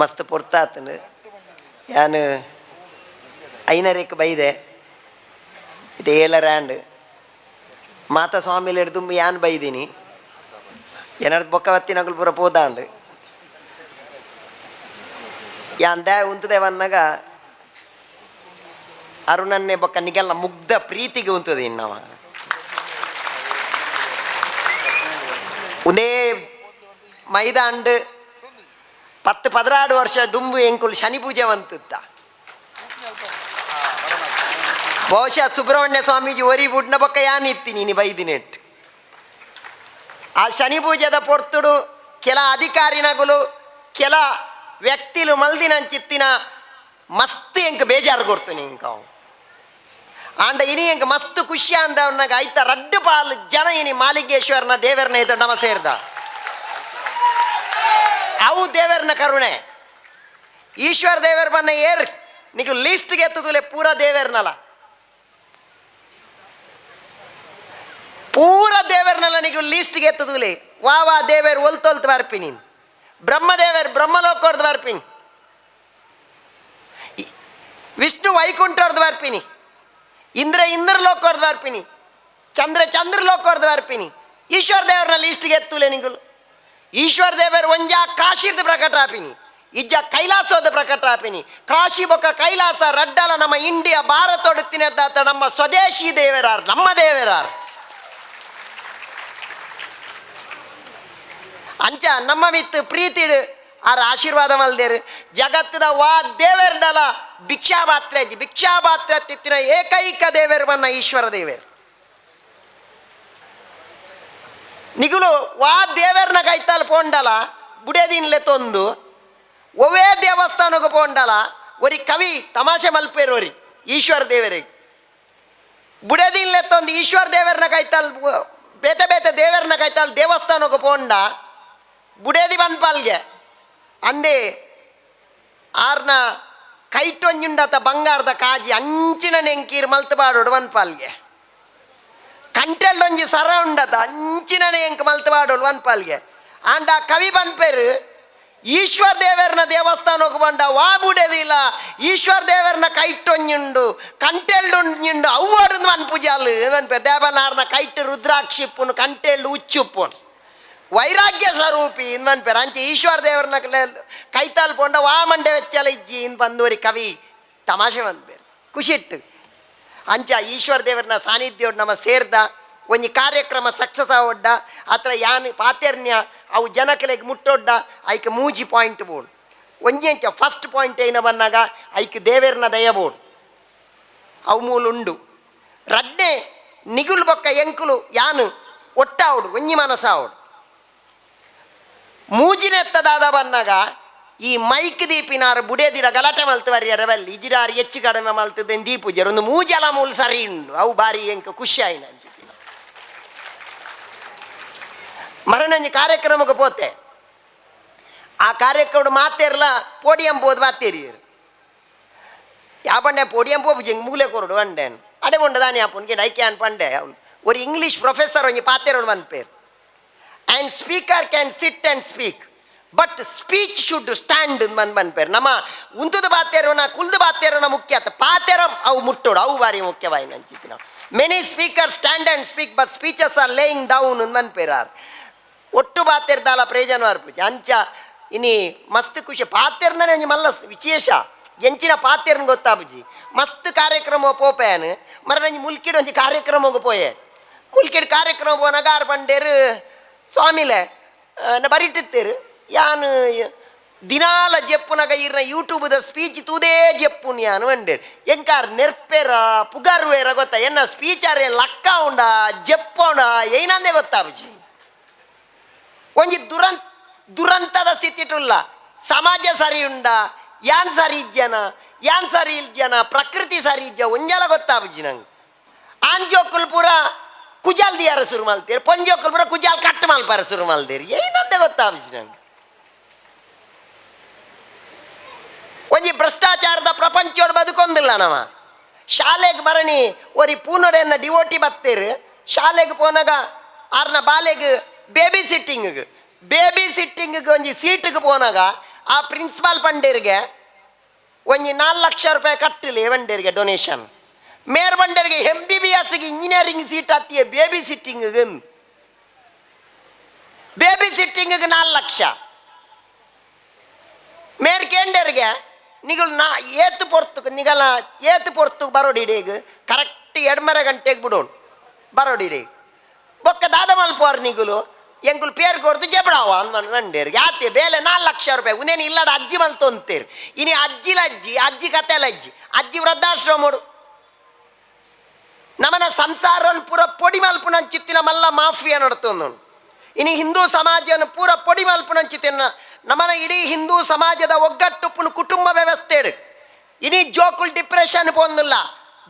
ಮಸ್ತ್ ಪೊರ್ತಾತನು ಯಾನು ಐನರೇಕ್ ಬೈದೆ. ಇದು ಏಳರ್ಯಾಂಡ್ ಮಾತಾ ಸ್ವಾಮಿಲಿ ಹಿಡ್ದು ಯಾನ್ ಬೈದೀನಿ. ಏನಾದ್ರು ಬೊಕ್ಕ ನಗಲು ಪೂರ ಪೋದಾಂಡ್. ಯಾನ್ ದೇ ಉಂತದೇವನ್ನಾಗ ಅರುಣನ್ನೇ ಬೊಕ್ಕ ನಿಗೆಲ್ಲ ಮುಗ್ಧ ಪ್ರೀತಿಗೆ ಉಂತದೆ ಇನ್ನವ ಉನೇ ಮೈದಾಂಡ್ ಪತ್ತು ಪದಿನಾಡು ವರ್ಷ ದುಂಬು ಎಂಕುಲು ಶನಿ ಪೂಜೆ ಬಂತಿತ್ತ. ಬಹುಶಃ ಸುಬ್ರಹ್ಮಣ್ಯ ಸ್ವಾಮೀಜಿ ಒರಿ ಬುಡ್ನ ಬೊಕ್ಕ ಇತ್ತಿ ನೀನು ಬೈದಿನೆಟ್ ಆ ಶನಿ ಪೂಜೆದ ಪೊರ್ತುಡು ಕೆಲ ಅಧಿಕಾರಿನಗಲು ಕೆಲ ವ್ಯಕ್ತಿಲು ಮಲ್ದಿನಂಚಿತ್ತಿನ ಮಸ್ತ್ ಎಂಕ ಬೇಜಾರು ಕೊಡ್ತೀನಿ ಇಂಕ ಅವು. ಆಂಡ ಇನಿ ಎಂಕ ಮಸ್ತ್ ಖುಷಿ ಅಂದ ಅವನಾಗ ಐತ ರಡ್ಡು ಪಾಲ್ ಜನ ಇನಿ ಮಾಲಿಂಗೇಶ್ವರನ ದೇವರನ್ನ ಇದು ನಮ ಸೇರ್ದ ಅವು ದೇವರನ್ನ ಕರುಣೆ. ಈಶ್ವರ ದೇವರ ಬನ್ನ ಏರ್, ನಿಗು ಲಿಸ್ಟ್ ಎತ್ತುದುಲೆ ಪೂರ ದೇವರನಲ್ಲ. ಪೂರ ದೇವರನ್ನೆಲ್ಲ ನೀವು ಲಿಸ್ಟ್ ಎತ್ತದುಲಿ ವಾ ವಾ, ದೇವರು ಒಲ್ತೊಲ್ತು ಬರ್ಪಿನಿ ಬ್ರಹ್ಮದೇವರು ಬ್ರಹ್ಮಲೋಕವ್ರದ್ದು ಬರ್ಪಿನಿ ಈ- ವಿಷ್ಣು ವೈಕುಂಠವ್ರದ್ದು ಬರ್ಪಿನಿ ಇಂದ್ರ ಇಂದ್ರ ಲೋಕವ್ರದ್ದು ಬರ್ಪಿನಿ ಚಂದ್ರ ಚಂದ್ರ ಲೋಕವ್ರದ್ದು ಬರ್ಪಿನಿ ಈಶ್ವರ ದೇವರನ್ನ ಲೀಸ್ಟ್ಗೆ ಎತ್ತುಲೆ ನಿಗುಲು ಈಶ್ವರ ದೇವರು ಒಂಜ ಕಾಶಿದ ಪ್ರಕಟ ಆಪಿನಿ. ಇಜ್ಜ ಕೈಲಾಸೋದ ಪ್ರಕಟ ಆಪಿನಿ. ಕಾಶಿ ಬೊಕ್ಕ ಕೈಲಾಸ ರಡ್ಡಲ ನಮ್ಮ ಇಂಡಿಯಾ ಭಾರತ ನಮ್ಮ ಸ್ವದೇಶಿ ದೇವರಾರ್, ನಮ್ಮ ದೇವರಾರ್. ಅಂಚ ನಮ್ಮ ಮಿತ್ ಪ್ರೀತಿ ಆರ ಆಶೀರ್ವಾದ ಮಲ್ದೇರು. ಜಗತ್ತದ ವಾ ದೇವರ್ಡಲ ಭಿಕ್ಷಾಪಾತ್ರೆ ಭಿಕ್ಷಾ ಭಿಕ್ಷಾಪಾತ್ರೆ ತಿತ್ತಿನ ಏಕೈಕ ದೇವರು ಬನ್ನ ಈಶ್ವರ ದೇವರು. ನಿಗುಲು, ವಾ ದೇವರನ ಕೈತಲ್ ಪೋಂಡಲ, ಬುಡೇದಿನ್ಲೆ ತೊಂದು ಒವೇ ದೇವಸ್ಥಾನಕ್ಕೆ ಪೋಂಡಲ, ಒರಿ ಕವಿ ತಮಾಷೆ ಮಲ್ಪೇರೋರಿ, ಈಶ್ವರ ದೇವರಿಗೆ ಬುಡೇದಿನ್ಲೆ ತೊಂದು ಈಶ್ವರ ದೇವರನ ಕೈತಲ್ ಬೇತೆ ಬೇತೆ ದೇವರನ ಕೈತಲ್ ದೇವಸ್ಥಾನಕ್ಕೆ ಪೋಂಡ, ಬುಡೇದಿ ಬಂದ್ಪಾಲ್ಗೆ ಅಂದೆ ಆರ್ನ ಕೈಟೊಂಜುಂಡತ ಬಂಗಾರದ ಕಾಜಿ ಅಂಚಿನ ನೆಂಕೀರ್ ಮಲ್ತುಬಾಡೋಡು ಬಂದ್ಪಾಲ್ಗೆ ಕಂಟೆಲ್ಲೊಂಜಿ ಸರ ಉಂಡದ ಅಂಚಿನನೆ ಎಂಕ್ ಮಲ್ತುಬಾಡೋಳು ಬಂದ್ಪಾಲ್ಗೆ ಆಂಡ ಕವಿ ಬಂದ್ಪೇರು ಈಶ್ವರ ದೇವರನ ದೇವಸ್ಥಾನಕ್ಕೆ ಬಂಡ ವಾ ಬುಡೇದಿಲ್ಲ ಈಶ್ವರ ದೇವರನ ಕೈಟೊಂಜುಂಡು ಕಂಟೆಲ್ಡುಂಡು ಅವ್ವಾಡು ಮನ್ಪುಜಾಲು ಅನ್ಪೇರು ದೇವನಾರ್ನ ಕೈಟ್ ರುದ್ರಾಕ್ಷಿಪ್ಪುನು ಕಂಟೆಲ್ಡು ಉಚ್ಚುಪ್ಪುನು ವೈರಾಗ್ಯ ಸ್ವರೂಪಿ ಇನ್ ಪೇರು. ಅಂಚೆ ಈಶ್ವರ ದೇವರನ ಕೈತಾಲ್ ಪೊಂಡ ವಾ ಮಂಡೆ ವೆಚ್ಚಲ ಇಜ್ಜಿ ಇನ್ ಬಂದೋರಿ ಕವಿ ತಮಾಷೆ ಬಂದ್ಬೇರು ಖುಷಿಟ್ಟು ಅಂಚ ಈಶ್ವರ ದೇವರನ್ನ ಸಾನ್ನಿಧ್ಯ ನಮ್ಮ ಸೇರ್ದ, ಒಂಜಿ ಕಾರ್ಯಕ್ರಮ ಸಕ್ಸಸ್ ಆವೊಡ್ಡ ಅತ್ರ ಯಾನ್ ಪಾತೆರ್ನ್ಯ, ಅವು ಜನಕಲೆಗೆ ಮುಟ್ಟೊಡ್ಡ, ಐಕ್ ಮೂಜಿ ಪಾಯಿಂಟ್ ಬೋಡು. ಒಂಜಿ ಅಂಚ ಫಸ್ಟ್ ಪಾಯಿಂಟ್ ಏನ ಬನ್ನಾಗ ಐಕ್ ದೇವೇರ್ನ ದಯ ಬೋಡು. ಅವು ಮೂಲುಂಡು ರಡ್ಡೆ ನಿಗುಲು ಬೊಕ್ಕ ಎಂಕುಲು ಯಾನು ಒಟ್ಟಾವುಡು ಒಂಜಿ ಮನಸ್ಸಾವುಡು ಮೂಜಿನೆತ್ತದಾದ ಬನ್ನಾಗ ಈ ಮೈಕ್ ದೀಪಿನಾರು ಬುಡೇದಿರ ಗಲಾಟೆ ಮಲ್ತವರಿ ರವಲ್ಲಿ ಇಜಿರಾರು ಹೆಚ್ಚು ಕಡಿಮೆ ಮಲ್ತದೆ ದೀಪುಜರು ಒಂದು ಮೂಜಲ ಮೂಲ ಸರಿ ಉಂಡು ಅವು ಬಾರಿ ಎಂಕ ಖುಷಿ ಆಯ್ನ ಅಂಚಿತ್ತಿನ ಮರಣಂಜಿ ಕಾರ್ಯಕ್ರಮಕ್ಕೆ ಪೋತೆ. ಆ ಕಾರ್ಯಕ್ರಮ ಮಾತೇರ್ಲ ಪೋಡಿಯಂ ಬೋದು ಮಾತೇರಿಯರು ಯಾಪಂಡೆ ಪೋಡಿಯಂ ಪೋಪುಜಿ ಮೂಲೆ ಕೊರಡು ಅಂಡೇನು. ಅಡೆ ಉಂಡ ದಾನಿ ಆಪುನ್ಗೆ ಡೈಕೆ ಅನ್ ಪಂಡೆ. ಅವ್ನು ಇಂಗ್ಲೀಷ್ ಪ್ರೊಫೆಸರ್ ಒಂಜಿ ಪಾತೆರೋಡು peer and speaker can sit and speak but speech should stand Mann ಬಂದ್ಪೇರು ನಮ್ಮ ಉಂತುದು ಬಾತೇರೋನ ಕುಲ್ದು ಬಾತೇರೋನ ಮುಖ್ಯ ಆತ ಪಾತೆರ ಅವು ಮುಟ್ಟೋಡು ಅವು ಬಾರಿ ಮುಖ್ಯವಾಯಿ ನಂಚಿತ್ತು ನಾವು many speaker stand and speak but speeches are laying down ಮನ್ಪೇರಾರ್ ಒಟ್ಟು ಬಾತೆರ್ದಾಲ ಪ್ರಯೋಜನ ಅರ್ಪುಜಿ ಅಂಚ ಇನಿ ಮಸ್ತ್ ಖುಷಿ ಪಾತೆರ್ನೇ ಒಂಜಿ ಮಲ್ಲ ವಿಶೇಷ ಎಂಚಿನ ಪಾತೆರ್ನ ಗೊತ್ತಾಬುಜಿ ಮಸ್ತ್ ಕಾರ್ಯಕ್ರಮ ಪೋಪೇನು ಮರನಂಜಿ ಮುಲ್ಕಿಡ್ ಒಂಜಿ ಕಾರ್ಯಕ್ರಮಕ್ಕೆ ಪೋಯೆ ಮುಲ್ಕಿಡ್ ಕಾರ್ಯಕ್ರಮ ಪೋನಾಗ ಆರು ಬಂಡೇರು ಸ್ವಾಮಿಲೆ ನ ಬರಿಟ್ಟಿತ್ತೇರು ಯಾನು ದಿನಾಲ ಜೆಪ್ಪುನಗ ಇರ್ನ ಯೂಟ್ಯೂಬ್ದ ಸ್ಪೀಚ್ ತೂದೇ ಜೆಪ್ಪುನ್ ಯಾನು ಅಂಡೇರ್ ಎಂಕಾರ್ ನೆರ್ಪೆರ, ಪುಗಾರ್ವೇರ ಗೊತ್ತಾ? ಎನ್ನ ಸ್ಪೀಚರ್ ಲಕ್ಕ ಉಂಡ ಜೆಪ್ಪೋಣ ಏನಂದೇ ಗೊತ್ತಾಬಜಿ ಒಂಜಿ ದುರಂತ ದುರಂತದ ಸ್ಥಿತಿಟುಲ್ಲ. ಸಮಾಜ ಸರಿ ಉಂಡ? ಯಾನ್ ಸರಿ ಇಜ್ಜನ? ಯಾನ್ ಸರಿ ಇಲ್ಜನ ಪ್ರಕೃತಿ ಸರಿ ಇಜ್ಜ? ಒಂಜಲ ಗೊತ್ತಾಬಜಿ ನಂಗೆ? ಆಂಜೋಕುಲ್ ಪೂರ ಕುಜಾಲ್ ದಿಯಾರ ಶುರು ಮಾಡ್ತೀರಿ ಪೊಂಜೋಕುಲ್ ಪೂರ ಕುಜಾಲ್ ಕಟ್ ಮಾಲ್ಪಾರ ಶುರು ಮಲ್ತೀರಿ ಏನಂದೆ ಗೊತ್ತಾಬಜಿ ನಂಗೆ? ಒಂಜಿ ಭ್ರಷ್ಟಾಚಾರದ ಪ್ರಪಂಚೋಡು ಬದುಕೊಂದಿಲ್ಲ ನವ ಶಾಲೆಗೆ ಮರಣಿ ಒರಿ ಪೂನೊಡೆಯನ್ನ ಡಿವೋಟಿ ಬತ್ತೇರು ಶಾಲೆಗೆ ಪೋನಾಗ ಆರ್ನ ಬಾಲೆಗೆ ಬೇಬಿ ಸಿಟ್ಟಿಂಗ್ ಬೇಬಿ ಸಿಟ್ಟಿಂಗ್ ಒಂಜಿ ಸೀಟ್ಗೆ ಪೋನಾಗ ಆ ಪ್ರಿನ್ಸಿಪಾಲ್ ಪಂಡೇರಿಗೆ ಒಂಜಿ ನಾಲ್ಕು ಲಕ್ಷ ರೂಪಾಯಿ ಕಟ್ಟಲಿ ಬಂಡೇರಿಗೆ ಡೊನೇಷನ್ ಮೇರ್ ಬಂಡೇರಿಗೆ ಎಂ ಬಿ ಬಿ ಎಸ್ಗೆ ಇಂಜಿನಿಯರಿಂಗ್ ಸೀಟ್ ಹತ್ತಿಯ ಬೇಬಿ ಸಿಟ್ಟಿಂಗ್ಗೆ ಬೇಬಿ ಸಿಟ್ಟಿಂಗ್ಗೆ ನಾಲ್ಕು ಲಕ್ಷ ಮೇರ್ ಕೇಂಡರ್ಗೆ ನಿಗಲ್ ನಾ ಏತ್ ಪೊರ್ತು ನಿಗಲ ಏತು ಪೊರ್ತು ಇಡೀಗ ಕರೆಕ್ಟ್ ಎಡ್ಮರ ಗಂಟೆಗೆ ಬಿಡೋಣ ಬರೋಡಿಡೇಗ ಬೊಕ್ಕ ದಾದ ಮಲ್ಪೋರ್ ನಿಗುಲು, ಎಂಗುಲ್ ಪೇರ್ ಕೊರ್ದು ಜಬಡಾವ ಅಂದ್ ಆತೆ ಬೇಲೆ ನಾಲ್ಕು ಲಕ್ಷ ರೂಪಾಯಿ ಉನ್ನೇನು ಇಲ್ಲಡ ಅಜ್ಜಿ ಅಂತೀರಿ ಇನಿ ಅಜ್ಜಿಲ ಅಜ್ಜಿ ಅಜ್ಜಿ ಕತೆಲ ಅಜ್ಜಿ ಅಜ್ಜಿ ವೃದ್ಧಾಶ್ರಮ ಮಾಡು ನಮನ ಸಂಸಾರವನ್ನು ಪೂರ ಪೊಡಿ ಮಲ್ಪುನ ಚಿತ್ತಿನ ಮಲ್ಲ ಮಾಫಿಯಾ ನಡ್ತೊಂದು ಇನಿ ಹಿಂದೂ ಸಮಾಜವನ್ನು ಪೂರ ಪೊಡಿ ಮಲ್ಪುನ ನಮನ ಇಡೀ ಹಿಂದೂ ಸಮಾಜದ ಒಗ್ಗಟ್ಟು ಒಗ್ಗಟ್ಟುಪ್ಪುನ ಕುಟುಂಬ ವ್ಯವಸ್ಥೆ ಇನಿ ಜೋಕುಲ್ ಡಿಪ್ರೆಷನ್ ಪೊಂದಿಲ್ಲ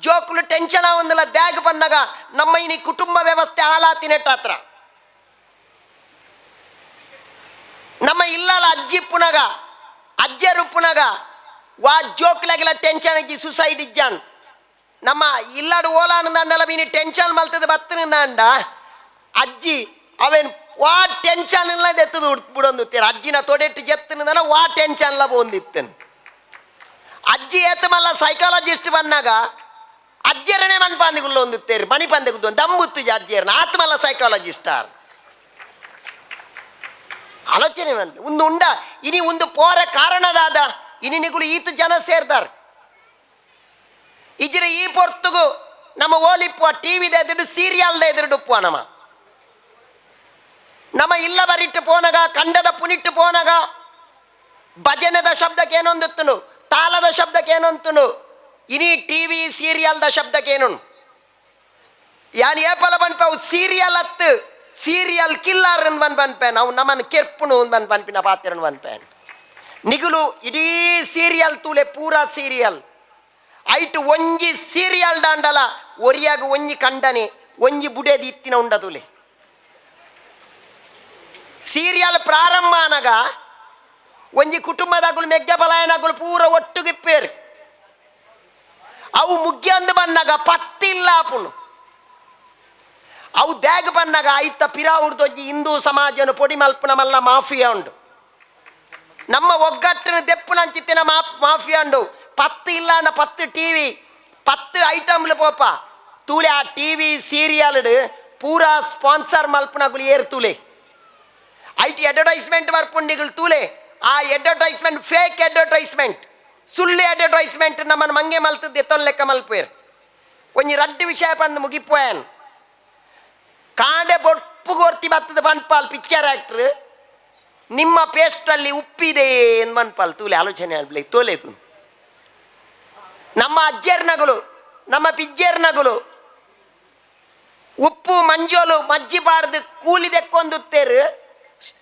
ಜೋಕುಲು ಟೆನ್ಷನ್ ಒಂದಿಲ್ಲ ದ್ಯಾಗ್ ಬಂದಾಗ ನಮ್ಮ ಇನಿ ಕುಟುಂಬ ವ್ಯವಸ್ಥೆ ಹಾಳಾತಿ ನೆಟ್ಟ ನಮ್ಮ ಇಲ್ಲಲ ಅಜ್ಜಿ ಪುನಗ, ಅಜ್ಜರು ಪುನಗ, ವಾ ಜೋಕ್ಲಾಗಿಲ್ಲ ಟೆನ್ಷನ್ ಇಜ್ಜಿ ಸುಸೈಡ್ ಇಜ್ಜಾನ್. ನಮ್ಮ ಇಲ್ಲಡು ಓಲಾನಂದಲ್ಲ ಮೀನಿ ಟೆನ್ಷನ್ ಮಲ್ತದ ಬತ್ತನಿಂದ ಅಜ್ಜಿ, ಅವೇನ್ ವಾ ಟೆನ್ಷನ್ ಇಲ್ಲ ಎತ್ತದು ಬಿಡೊಂದುತ್ತೀರ ಅಜ್ಜಿನ ತೊಡೆಟ್ಟು ಜತ್ತನಿಂದ ವಾ ಟೆನ್ಷನ್ ಎಲ್ಲ ಬಂದಿತ್ತೇನೆ ಅಜ್ಜಿ ಏತಮಲ್ಲ ಸೈಕಾಲಜಿಸ್ಟ್ ಬಂದಾಗ ಅಜ್ಜರನೇ ಮನ್ ಪಂದಿಗುಲ್ಲ ಒಂದುತ್ತೇರಿ ಮಣಿ ಪಂದಿಗುದ್ದು ದಮ್ಮುತ್ತು ಅಜ್ಜಿಯರ್ನ. ಆತ್ಮಲ್ಲ ಸೈಕಾಲಜಿಸ್ಟ್ ಆರ್. ಆಲೋಚನೆ ಬಂತು ಒಂದು ಉಂಡ, ಇನಿ ಒಂದು ಪೋರ ಕಾರಣದಾದ ಇನಿ ನಿಗುಲು ಈತ ಜನ ಸೇರ್ದಾರ. ಇಜ್ರ ಈ ಪೊರ್ತುಗು ನಮ್ಮ ಓಲಿಪ್ಪುವ ಟಿವಿದ ಎದುರು ಸೀರಿಯಲ್ದ ಎದುರುಡುಪ್ಪುವ ನಮ್ಮ ನಮ್ಮ ಇಲ್ಲ ಬರಿಟ್ಟು ಪೋನಗ, ಕಂಡದ ಪುನಿಟ್ಟು ಪೋನಗ. ಭಜನದ ಶಬ್ದಕ್ಕೆ ತಾಳದ ಶಬ್ದಕ್ಕೆ ಏನೊಂತನು ಇನಿ ಟಿವಿ ಸೀರಿಯಲ್ದ ಶಬ್ದಕ್ಕೆ ಏನು ಯಾನ್ ಏಪಲ ಬನ್ಪವು ಸೀರಿಯಲ್ ಅತ್ತು. ಸೀರಿಯಲ್ ಕಿಲ್ಲರ್ ಬಂದು ಬನ್ಪೆ ನಾವು ನಮ್ಮನ್ನು ಕೆರ್ಪುನು ಬಂದು ಬನ್ಪಿನ ಪಾತ್ರ ಬನ್ಪೆ ನಿಗುಲು ಇಡೀ ಸೀರಿಯಲ್ ತೂಲೆ ಪೂರ ಸೀರಿಯಲ್ ಐಟು ಒಂಜಿ ಸೀರಿಯಲ್ ದಾಂಡಲ, ಒರಿಯಾಗ ಒಂಜಿ ಕಂಡನೆ, ಒಂಜಿ ಬುಡೇದಿ ಇತ್ತಿನ ಉಂಡ ತುಲೆ. ಸೀರಿಯಲ್ ಪ್ರಾರಂಭ ಅನಗ ಒಂಜಿ ಕುಟುಂಬದಾಗಲು ಮೆಗ್ಗ ಪಲಾಯನಗುಲು ಪೂರ ಒಟ್ಟುಗಿಪ್ಪೇರು. ಅವು ಮುಗ್ಗಿಯಂದು ಬಂದಾಗ ಪತ್ತಿಲ್ಲ ಆಪುನು ಅವು ದ್ಯಾಗ್ ಬಂದಾಗ ಐತ ಪಿರಾವುಡ್ದೊಜ್ಜಿ ಹಿಂದೂ ಸಮಾಜನು ಪೊಡಿ ಮಲ್ಪುನ ಮಲ್ಲ ಮಾಫಿಯಾ ಉಂಡು. ನಮ್ಮ ಒಗ್ಗಟ್ಟಿನ ದೆಪ್ಪುನಂಚಿತ್ತಿನ ಮಾಫಿಯಾ ಉಂಡು. ಪತ್ತು ಇಲ್ಲ ಅಣ್ಣ ಪತ್ತು ಟಿ ವಿ ಪೋಪ. ತೂಲೆ ಆ ಟಿ ವಿ ಸೀರಿಯಲ್ಡ್ ಪೂರಾ ಸ್ಪಾನ್ಸರ್ ಮಲ್ಪುನಗುಲು ತೂಲೆ ಐಟಿ ಅಡ್ವರ್ಟೈಸ್ಮೆಂಟ್ ಬರ್ಪುಂಡಿಗಳು ತೂಲೆ. ಆ ಅಡ್ವರ್ಟೈಸ್ಮೆಂಟ್ ಫೇಕ್ ಅಡ್ವರ್ಟೈಸ್ಮೆಂಟ್ ಸುಳ್ಳು ಅಡ್ವರ್ಟೈಸ್ಮೆಂಟ್ ನಮ್ಮನ್ನು ಮಂಗೆ ಮಲ್ತದ್ದು ಎತ್ತೊಂದು ಲೆಕ್ಕ ಮಲ್ಪೇರು ಒಂಜಿ ರಡ್ಡು ವಿಷಯ ಪಂದು ಮುಗಿಪೋಯನ್ ಕಾಂಡೆ ಬೊಪ್ಪು ಗೊರ್ತಿ ಬತ್ತದ ಬನ್ಪಾಲ್ ಪಿಕ್ಚರ್ ಆಕ್ಟ್ರ್. ನಿಮ್ಮ ಪೇಸ್ಟಲ್ಲಿ ಉಪ್ಪಿದೆ ಎಂದು ಬನ್ಪಾಲ್ ತೂಲೆ, ಆಲೋಚನೆ ಆಗ್ಲಿ ತೋಲೇತು ನಮ್ಮ ಅಜ್ಜರ್ನಗಳು ನಮ್ಮ ಪಿಜ್ಜರ್ನಗಳು ಉಪ್ಪು, ಮಂಜೋಲು ಮಜ್ಜಿ ಬಾರ್ದು ಕೂಲಿ ದೆಕ್ಕೊಂದುತ್ತೇರು.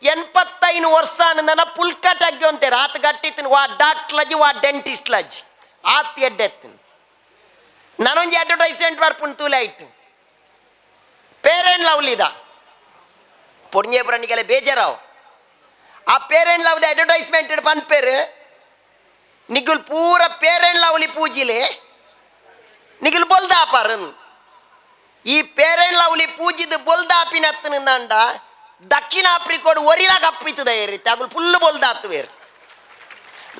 ಎನ್ಪತ್ತೈನು ವರ್ಷ ನನ್ನ ಪುಲ್ಕಟಾಗಿ ಅಂತಾರೆ ಆತ ಗಟ್ಟಿತ್ತಿನ ವಾ ಡಾಕ್ಟ್ಲಜಿ ವಾ, ಡೆಂಟಿಸ್ಟ್ ಲಜ್ ಆತ್ ಎಡ್ಡೆತ್ತಿನ ನಾನೊಂದು ಅಡ್ವರ್ಟೈಸ್ಮೆಂಟ್ ಬರ್ಪುಂಡು ತೂಲ ಆಯ್ತು ಪೇರೆಂಟ್ ಲವ್ಲಿದ ಪುಣ್ಯಪುರನಿಗೆಲ್ಲ ಬೇಜಾರಾವ್. ಆ ಪೇರೆಂಟ್ ಲವ್ದ ಅಡ್ವರ್ಟೈಸ್ಮೆಂಟ್ ಪನ್ಪೇರು ನಿಗುಲ್ ಪೂರ ಪೇರೆಂಟ್ ಲವ್ಲಿ ಪೂಜಿಲೆ. ನಿಗುಲ್ ಬೊಲ್ದಾಪಾರನ್. ಈ ಪೇರೆಂಟ್ ಲವ್ಲಿ ಪೂಜಿದ ಬೊಲ್ದಾಪಿನತ್ತನ ಹತ್ತನಿಂದ ದಕ್ಷಿಣ ಆಫ್ರಿಕೋಡ್ ಒರಿಲ ಅಪ್ಪಿತ್ತದ ಏರಿತ್ತೆ ಅಗುಲ್ ಫುಲ್ ಬೊಲ್ದಾತು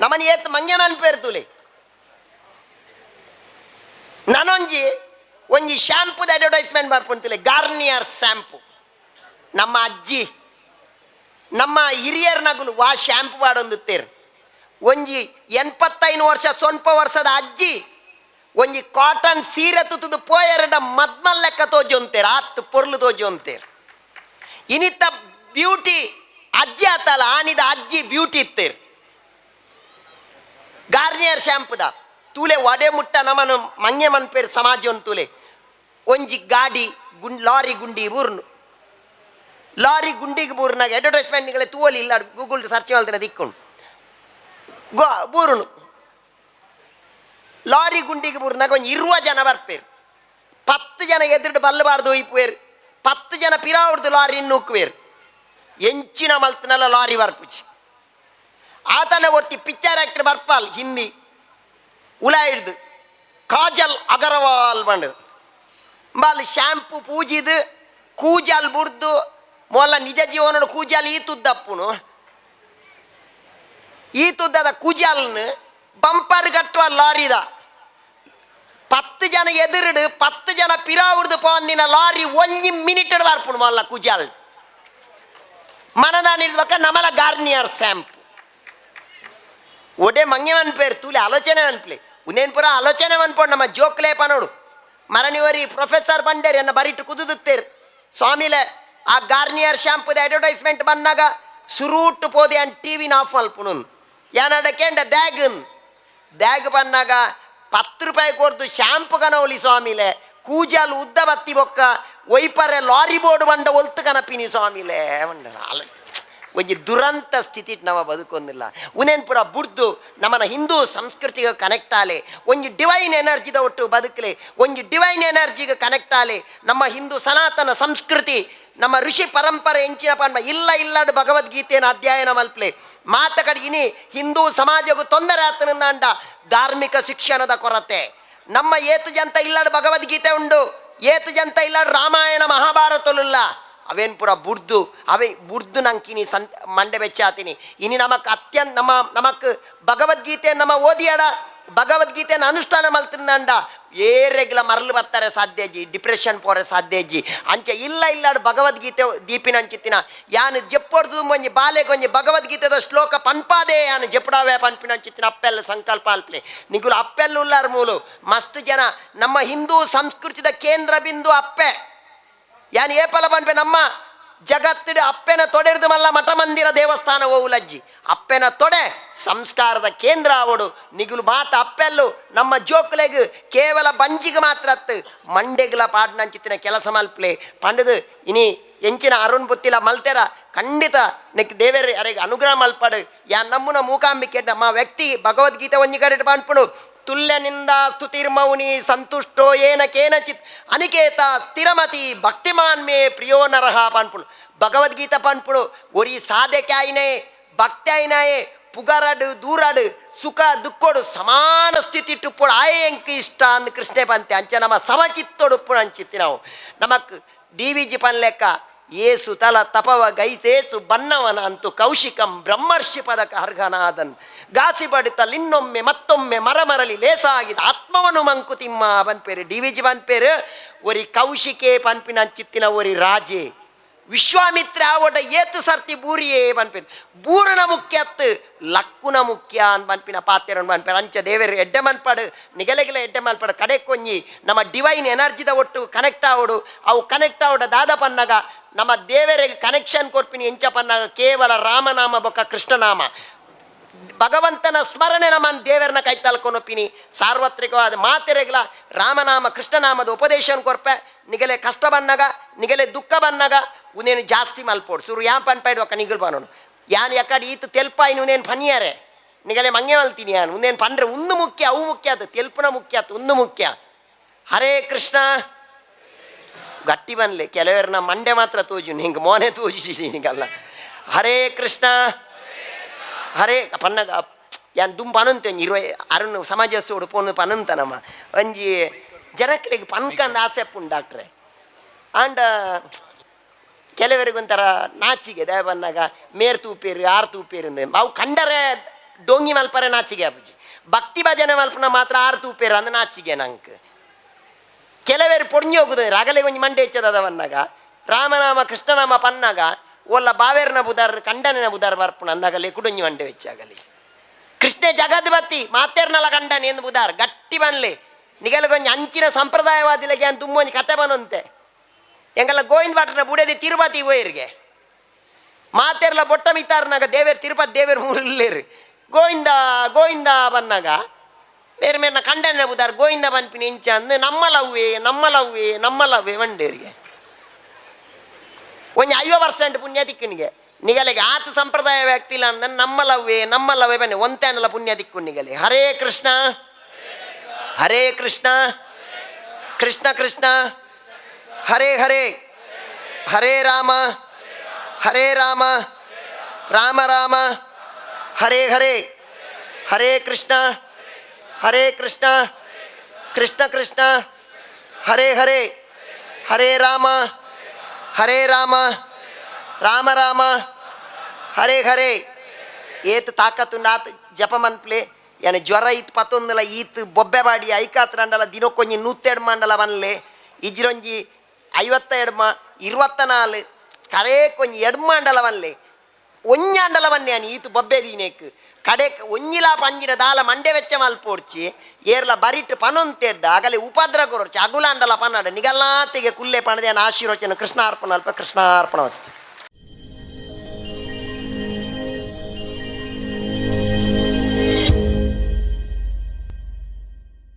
ನಮ್ಮನೆ ಏತ್ ಮಂಜನ ಮನ್ಪೇರು ತುಲೆ. ನಾನೊಂಜಿ ಒಂಜಿ ಶ್ಯಾಂಪುದ ಅಡ್ವರ್ಟೈಸ್ಮೆಂಟ್ ಮಾಡ್ಕೊಂತಿಲ್ಲ ಗಾರ್ನಿಯರ್ ಶ್ಯಾಂಪು ನಮ್ಮ ಅಜ್ಜಿ, ನಮ್ಮ ಹಿರಿಯರ್ ನಗುಲು ವಾ ಶ್ಯಾಂಪು ಮಾಡೊಂದುತ್ತೇರು ಒಂಜಿ ಎನ್ಪತ್ತೈನು ವರ್ಷ ಸ್ವಲ್ಪ ವರ್ಷದ ಅಜ್ಜಿ, ಒಂಜಿ ಕಾಟನ್ ಸೀರೆ ತುತ್ತದು ಪೋಯರಡ ಮದ್ಮಲ್ ಲೆಕ್ಕ ತೋಜೊಂತೇರು ಆತ್ತು ಪೊರ್ಲು ತೋಜೊಂತೇರು ಇನಿತ್ತ ಬ್ಯೂಟಿ ಅಜ್ಜಿ ಆತಲ್ಲ, ಆನಿದ ಅಜ್ಜಿ ಬ್ಯೂಟಿ ಇತ್ತೆ ಗಾರ್ನಿಯರ್ ಶ್ಯಾಂಪುದ. ತೂಲೆ ಒಡೆ ಮುಟ್ಟ ನಮನ ಮಂಗೆ ಮನ್ಪೇರ್ ಸಮಾಜ ಒಂದು ತೂಲೆ. ಒಂಜಿ ಗಾಡಿ ಗುಂಡ್, ಲಾರಿ ಗುಂಡಿ ಬೂರ್ನು. ಲಾರಿ ಗುಂಡಿಗೆ ಬೂರ್ನಾಗ ಅಡ್ವರ್ಟೈಸ್ಮೆಂಟ್ಗಳೇ ತೂವಲಿ ಇಲ್ಲ ಗೂಗಲ್ ಸರ್ಚ್ ಮಾಡ್ತಾನೆ ದಿಕ್ಕೊಂಡು ಗೋ, ಬೂರುನು. ಲಾರಿ ಗುಂಡಿಗೆ ಬೂರ್ನಾಗ ಒಂದು ಇರುವ ಜನ ಬರ್ಪೇರು. ಪತ್ತು ಜನ ಎದುರು ಬಲ್ಲಬಾರ್ದು ಒಯ್ಪುವೇರು ಪತ್ತು ಜನ ಪಿರಾವ್ರದ್ದು ಲಾರಿ ನೂಕುವೇರು ಎಂಚಿನ ಮಲ್ತನೆಲ್ಲ ಲಾರಿ ಬರ್ಪುಚಿ ಆತನ ಒತ್ತಿ ಪಿಕ್ಚರ್ ಆಕ್ಟರ್ ಬರ್ಪಾಲ್, ಹಿಂದಿ. ಉಲ ಹಿಡ್ದು ಕಾಜಲ್ ಅಗರ್ವಾಲ್ ಬಂಡು ಬಾಲ್ ಶ್ಯಾಂಪು ಪೂಜಿದು, ಕೂಜಲ್ ಬುಡ್ದು ಮೊಲ್ಲ ನಿಜ ಜೀವನ ಕೂಜಲ್ ಈತುದ್ದಪ್ಪುನು. ಈತುದ್ದದ ಕುಜಲ್ನ ಬಂಪರ್ ಕಟ್ಟುವ ಲಾರಿದ. ಪತ್ತು ಜನ ಎದುರುಡು ಪತ್ತು ಜನ ಪಿರಾವುರ್ದು ಪೋಂದಿನ ಲಾರಿ ಒಂಜಿ ಮಿನಿಟ್ ಬರ್ಪುಣು ಮಲ್ಲ ಕುಜಲ್ ಮನದಾನ ಇಡ್ಬೇಕ ನಮಲ ಗಾರ್ನಿಯರ್ ಸ್ಯಾಂಪ್ ಒಡೆ ಮಂಗೆ ಅನ್ಪೇರು ತೂಲೆ ಆಲೋಚನೆ ಅನ್ಪ್ಲೆ ಉನೇನ್ ಪುರ ಆಲೋಚನೆ ಅನ್ಪೋಡು ನಮ್ಮ ಜೋಕ್ಲೆ ಪನೋಡು ಮರನಿವರಿ ಪ್ರೊಫೆಸರ್ ಬಂಡೇರಿ ಅನ್ನ ಬರಿಟ್ಟು ಕುದುದುತ್ತೇರು ಸ್ವಾಮಿಲೆ ಆ ಗಾರ್ನಿಯರ್ ಶಾಂಪುದ ಅಡ್ವರ್ಟೈಸ್ಮೆಂಟ್ ಬಂದಾಗ ಸುರೂಟ್ ಪೋದೆ ಅಂಡ್ ಟಿ ವಿನ ಆಫ್ ಮಲ್ಪುನು ಯಾನಡಕೇಂಡ ದ್ಯಾಗನ್ ದ್ಯಾಗ್ ಬಂದಾಗ ಪತ್ತು ರೂಪಾಯಿ ಕೊರ್ದು ಶಾಂಪು ಕನವಲಿ ಸ್ವಾಮಿಲೆ ಕೂಜಾಲು ಉದ್ದ ಬತ್ತಿ ಬೊಕ್ಕ ಒಯ್ಪರೆ ಲಾರಿ ಬೋರ್ಡ್ ಬಂಡ ಒಲ್ತು ಕನಪಿನಿ ಸ್ವಾಮಿಲೆ ಒಂಜಿ ದುರಂತ ಸ್ಥಿತಿ ನಮ್ಮ ಬದುಕೊಂದಿಲ್ಲ ಉನೇನ್ ಪುರ ಬುಡ್ದು ನಮ್ಮನ ಹಿಂದೂ ಸಂಸ್ಕೃತಿಗೆ ಕನೆಕ್ಟ್ ಆಲೆ ಒಂಜಿ ಡಿವೈನ್ ಎನರ್ಜಿದ ಒಟ್ಟು ಬದುಕಲೆ ಒಂಜಿ ಡಿವೈನ್ ಎನರ್ಜಿಗೆ ಕನೆಕ್ಟ್ ಆಲೆ ನಮ್ಮ ಹಿಂದೂ ಸನಾತನ ಸಂಸ್ಕೃತಿ ನಮ್ಮ ಋಷಿ ಪರಂಪರೆ ಎಂಚಿನ ಪಂಡ ಇಲ್ಲ ಇಲ್ಲಡ್ ಭಗವದ್ಗೀತೆಯನ್ನು ಅಧ್ಯಯನ ಮಲ್ಪಲೆ. ಮಾತ ಇನಿ ಹಿಂದೂ ಸಮಾಜಕ್ಕೂ ತೊಂದರೆ ಆತನಂದ ಧಾರ್ಮಿಕ ಶಿಕ್ಷಣದ ಕೊರತೆ. ನಮ್ಮ ಏತು ಜಂತ ಇಲ್ಲಡ್ ಭಗವದ್ಗೀತೆ ಉಂಡು. ಏತು ಜಂತ ಇಲ್ಲಡ್ ರಾಮಾಯಣ ಮಹಾಭಾರತಲಿಲ್ಲ ಅವೇನ್ ಪುರ ಬುರ್ದು, ಅವೇ ಬುರ್ದು ನಂಕಿನಿ ಸಂತ ಮಂಡೆ ಬೆಚ್ಚಾತೀನಿ ಇನಿ ನಮಕ್ ಅತ್ಯಂತ ನಮ್ಮ, ನಮಕ್ ಭಗವದ್ಗೀತೆ ನಮ್ಮ ಓದಿಯಾಡ, ಭಗವದ್ಗೀತೆಯನ್ನು ಅನುಷ್ಠಾನ ಮಲ್ತಿಂದಂಡ ಏರೆಗ್ಲ ಮರಳು ಬರ್ತಾರೆ ಸಾಧ್ಯಜಿ ಡಿಪ್ರೆಷನ್ ಪೋರೆ ಸಾಧ್ಯಜಿ. ಅಂಚೆ ಇಲ್ಲ ಇಲ್ಲಾಡು ಭಗವದ್ಗೀತೆ ದೀಪಿನ ಅಂಚಿತ್ತಿನ. ಯಾನು ಜಪ್ಪೊಡ್ದು ಒಂಜಿ ಬಾಲೆಗೊಂಜಿ ಭಗವದ್ಗೀತೆದ ಶ್ಲೋಕ ಪನ್ಪಾದೆ, ಯಾನು ಜಪ್ಪಡಾವೆ ಪನ್ಪಿನ ಅಂಚಿತ್ತಿನ ಅಪ್ಪೆಲ್ಲ ಸಂಕಲ್ಪ ಅಲ್ಪಲೆ ನಿಗುಲು ಅಪ್ಪೆಲ್ಲ ಉಲ್ಲಾರ ಮೂಲು. ಮಸ್ತ್ ಜನ, ನಮ್ಮ ಹಿಂದೂ ಸಂಸ್ಕೃತಿದ ಕೇಂದ್ರ ಬಿಂದು ಅಪ್ಪೆ. ಯಾನ್ ಏಪಲ ಪನ್ಪೆ ನಮ್ಮ ಜಗತ್ತಿಡ ಅಪ್ಪೆನ ತೊಡೆರ್ದು ಮಲ್ಲ ಮಠ ಮಂದಿರ ದೇವಸ್ಥಾನ ಓವುಲಜ್ಜಿ ಅಪ್ಪೆನ ತೊಡೆ, ಸಂಸ್ಕಾರದ ಕೇಂದ್ರ ಅವಡು ನಿಗುಲು ಮಾತ ಅಪ್ಪೆಲ್ಲು, ನಮ್ಮ ಜೋಕ್ಲೆಗ್ ಕೇವಲ ಬಂಜಿಗೆ ಮಾತ್ರ ಅತ್ತು. ಮಂಡೆಗ್ಲ ಪಾಡ್ನಂಚಿತ್ತಿನ ಕೆಲಸ ಮಲ್ಪ್ಲೆ. ಪಂಡದು ಇನಿ ಎಂಚಿನ ಅರುಣ್ ಬುತ್ತಿಲ ಮಲ್ತೆರ, ಖಂಡಿತ ನಿಕ್ ದೇವೇರ್ ಯಾರಿಗೆ ಅನುಗ್ರಹ ಮಲ್ಪಡು. ಯಾ ನಮ್ಮನ ಮೂಕಾಂಬಿಕೆ ನಮ್ಮ ವ್ಯಕ್ತಿ ಭಗವದ್ಗೀತೆ ಒಂಜಿ ಕರೆಟ್ ಪನ್ಪುಣು ತುಲ್ಯನಿಂದ ಸ್ತುತಿರ್ಮೌನಿ ಸಂತುಷ್ಟೋ ಏನ ಕೇನಚಿತ್. ಅನಿಕೇತ ಸ್ಥಿರಮತಿ ಭಕ್ತಿಮಾನ್ಮೇ ಪ್ರಿಯೋ ನರಹ ಪನ್ಪುಳು ಭಗವದ್ಗೀತ ಪನ್ಪುಳು ಒರಿ ಸಾಧೆ ಆಯ್ನೆ ಭಕ್ತಿ ಆಯ್ನಾಯೆ ಪುಗರಡು, ದೂರಡು, ಸುಖ ದುಕ್ಕೋಡು ಸಮಾನ ಸ್ಥಿತಿ ಟುಪ್ಪುಡು ಆಯೆ ಎಂಕಿ ಇಷ್ಟ ಅಂದ್ ಕೃಷ್ಣೆ ಪಂತೆ, ಅಂಚೆ ನಮ್ಮ ಸಮಚಿತ್ತೋಡು ಉಪ್ಪುಡು ಅಂಚಿತ್ತಿ ನಾವು. ನಮಕ್ ಡಿ ವಿ ಜಿ ಪನ್ ಲೆಕ್ಕ ಏಸು ತಲ ತಪವ ಗೈಸೇಸು ಬನ್ನವನ ಅಂತು ಕೌಶಿಕಂ ಬ್ರಹ್ಮರ್ಷಿ ಪದಕ ಅರ್ಘನಾದನ್ ಗಾಸಿ ಬಡಿತಲ್ ಇನ್ನೊಮ್ಮೆ ಮತ್ತೊಮ್ಮೆ ಮರಮರಲಿ ಲೇಸಾಗಿದ ಆತ್ಮವನು ಮಂಕುತಿಮ್ಮ ಬನ್ಪೇರು ಡಿ ವಿ ಜಿ ಬನ್ಪೇರು ಒರಿ ಕೌಶಿಕೆ ಪನ್ಪಿನ ಅಂಚಿತ್ತಿನ ಒರಿ ರಾಜೆ. ವಿಶ್ವಾಮಿತ್ರ ಆವಡ ಏತು ಸರ್ತಿ ಬೂರಿಯೇ ಬನ್ಪಿನ ಬೂರನ ಮುಖ್ಯ ಅತ್ತು, ಲಕ್ಕುನ ಮುಖ್ಯ ಅನ್ ಪನ್ಪಿನ ಪಾತ್ರ ಬನ್ಪಿನ ಅಂಚ ದೇವರು ಎಡ್ಡೆ ಮನ್ಪಾಡು, ನಿಗಲಗಿಲ ಎಡ್ಡೆ ಮನ್ಪಾಡು, ಕಡೆ ಕೊಂಜಿ ನಮ್ಮ ಡಿವೈನ್ ಎನರ್ಜಿದ ಒಟ್ಟು ಕನೆಕ್ಟ್ ಆವಡು, ಅವು ಕನೆಕ್ಟ್ ಆವಡ ದಾದ ಪನ್ನಗ, ನಮ್ಮ ದೇವರಿಗೆ ಕನೆಕ್ಷನ್ ಕೊರ್ಪಿನಿ ಎಂಚ ಪನ್ನಾಗ, ಕೇವಲ ರಾಮನಾಮ ಬೊಕ್ಕ ಕೃಷ್ಣನಾಮ. ಭಗವಂತನ ಸ್ಮರಣೆ ನಮ್ಮನ್ನು ದೇವರನ್ನ ಕೈ ತಲ್ಕೊನೊಪ್ಪಿನಿ ಸಾರ್ವತ್ರಿಕವಾದ ಮಾತೆರೆಗ್ಲ ರಾಮನಾಮ, ಕೃಷ್ಣನಾಮದ ಉಪದೇಶನ ಕೊರ್ಪೆ, ನಿಗಲೆ ಕಷ್ಟ ಬನ್ನಗ, ನಿಗಲೆ ದುಃಖ ಬನ್ನಗ ಉನೇನು ಜಾಸ್ತಿ ಮಲ್ಪೋಡು. ಸುರು ಯಾನ್ ಪನ್ಪಾಯ್ಡು ಒಕ್ಕ ನಿಗಲ್ ಬಾನೋನು ಯಾನ್ ಯಾಕಡೆ ಈತ ತೆಲ್ಪ ಇನ್ನು ಉನೇನು ಪನ್ಯಾರೆ ನಿಗಲೆ ಮಂಗೆ ಮಲ್ತೀನಿ ಯಾನು. ಉನೇನು ಪಂಡ್ರೆ ಒಂದು ಮುಖ್ಯ, ಅವು ಮುಖ್ಯ ಅದು ತೆಲ್ಪನ ಮುಖ್ಯ ಅದು ಒಂದು ಮುಖ್ಯ. ಹರೇ ಕೃಷ್ಣ. ಗಟ್ಟಿ ಬನ್ಲೆ ಕೆಲವರನ್ನ ಮಂಡೆ ಮಾತ್ರ ತೋಜು ಹಿಂಗೆ ಮೋನೆ ತೋಜಿಸಿ ಹಿಂಗಲ್ಲ ಹರೇ ಕೃಷ್ಣ. ಹರೇ ಪನ್ನಗ ಯಾನ್ ದುಂಬ ಅನಂತ ಒಂಜಿ ಇರುವ ಅರುಣ್ ಸಮಾಜ ಸೋಡು ಪೋನು ಪನಂತನಮ್ಮ. ಒಂಜಿ ಜನಕ್ಲಿಗೆ ಪನ್ಕಂದು ಆಸೆ ಡಾಕ್ಟ್ರೆ. ಆಂಡ ಕೆಲವರಿಗೆ ಒಂಥರ ನಾಚಿಗೆ ದಯ ಬಂದಾಗ ಮೇರ್ ತೂಪೇರಿ ಆರು ತೂಪೇರಿ ಅವು ಕಂಡರೆ ಡೋಂಗಿ ಮಲ್ಪರೆ ನಾಚಿಗೆ ಅಪ್ಪಜಿ ಭಕ್ತಿ ಭಜನೆ ಮಲ್ಪನ ಮಾತ್ರ ಆರು ತೂಪೇರು ಅಂದ್ರೆ ನಾಚಿಗೆ ನಂಗೆ. ಕೆಲವೇರು ಪೊಣ್ಣಿ ಹೋಗುದು ಒಂಜಿ ಮಂಡೆ ಹೆಚ್ಚದ ಬಂದಾಗ, ರಾಮನಾಮ, ಕೃಷ್ಣನಾಮ ಪನ್ನಾಗ, ಒಲ್ಲ ಬಾವೇರ್ನ ಬುಧಾರ ಕಂಡನ ಬುಧಾರ ಬರ್ಪುಣ ಅಂದಾಗಲಿ ಕುಡುಂಜಿ ಮಂಡೆ ಹೆಚ್ಚಾಗಲಿ. ಕೃಷ್ಣ ಜಗದ್ ಬತ್ತಿ ಕಂಡನಿ ಎಂದು ಬುಧಾರ್, ಗಟ್ಟಿ ಬನ್ಲಿ. ನಿಗಲಗೊಂಜಿ ಅಂಚಿನ ಸಂಪ್ರದಾಯವಾದಿಲಗೆ ಅಂತ ತುಂಬ ಒಂಜಿ ಕತೆ ಬನಂತೆ ಎಂಗಲ್ಲ ಗೋವಿಂದ ನ ಬುಡದಿ ತಿರುಪತಿ ಹೋಯ್ರಿಗೆ ಮಾತೇರ್ಲ ಬೊಟ್ಟ ಮಿತ್ತಾರ್ನಾಗ ದೇವೇರ್ ತಿರುಪತಿ ದೇವೇರ್ ಮುಲ್ಲೇರು ಗೋವಿಂದ ಗೋವಿಂದ ಬನ್ನಾಗ ಬೇರೆ ಮೇರ್ನ ಕಂಡನ ಬುದಾರ್ ಗೋವಿಂದ ಬನ್ಪಿನ ಇಂಚ ಅಂದ್ ನಮ್ಮ நம்ம ನಮ್ಮ நம்ம ನಮ್ಮ ಲವ್ವೇ ಮಂಡೇರಿಗೆ ಒಂಜಿ ಐವ ಪರ್ಸೆಂಟ್ ಪುಣ್ಯ ತಿಕ್ಕುನಿಗೆ ನಿಗಲೆಗೆ ಆತ ಸಂಪ್ರದಾಯ ವ್ಯಕ್ತಿ ಇಲ್ಲ ಅಂದ ನಮ್ಮ ಲವ್ವೇ ನಮ್ಮ ಲವ್ವೇ ಬನ್ನಿ ಒಂತೇನಲ್ಲ ಪುಣ್ಯ ತಿಕ್ಕು ನಿಗಲೆ ಹರೇ ಕೃಷ್ಣ ಹರೇ ಕೃಷ್ಣ ಕೃಷ್ಣ ಕೃಷ್ಣ ಹರೇ ಹರೇ. ಹರೇ ರಾಮ. ಹರೇ ರಾಮ. ರಾಮ ರಾಮ. ಹರೇ ಹರೇ. ಹರೇ ಕೃಷ್ಣ. ಹರೇ ಕೃಷ್ಣ. ಕೃಷ್ಣ ಕೃಷ್ಣ. ಹರೇ ಹರೇ. ಹರೇ ರಾಮ. ಹರೇ ರಾಮ. ರಾಮ ರಾಮ. ಹರೇ ಹರೇ. ಏತ್ ತಾಕತ್ತು ನಾತ್ ಜಪ ಮನ್ಪ್ಲೆ ಏನ ಜ್ವರ ಇತ್ ಪತ್ತೊಂದುಲ ಈತ್ ಬೊಬ್ಬೆ ಬಾಡಿ ಐಕಾತ್ ರಂಡಲ ದಿನಕ್ಕೊಂಜಿ ನೂತ್ತೆಡ್ ಮಂಡಲ ಬನ್ಲೆ ಇಜ್ರೊಂಜಿ ಐವತ್ತ ಎಡ್ಮ ಇರುವತ್ತ ನಾಲ್ ಕರೇಕೊಂಜಿ ಎಡ್ಮ ಮಂಡಲ ಬನ್ಲೆ ಒಂಜಾಂಡಲ ಬನ್ನೆ ಅನಿ ಈತ್ ಬೊಬ್ಬೆ ದೀನೇಕ್ ಕಡೆ ಒಂಜಿಲ ಪಂಜಿನ ದಾಲ ಮಂಡೆ ವೆಚ್ಚ ಮಲ್ಪೋಡ್ಚಿ ಏರ್ಲ ಬರಿಟ್ ಪನೊಂತೆಡ್ಡ ಆಗಲೇ ಉಪದ್ರ ಕೊರೊಡ್ಚಿ ಅಗುಲಾಂಡಲ ಪನ್ನಡ ನಿಗಲ್ಲಾತಿಗೆ ಕುಲ್ಲೆ ಪಣದೆ ಆಶೀರ್ವಚನ ಕೃಷ್ಣಾರ್ಪಣ ಅಲ್ಪ ಕೃಷ್ಣಾರ್ಪಣ ವಸ್ತು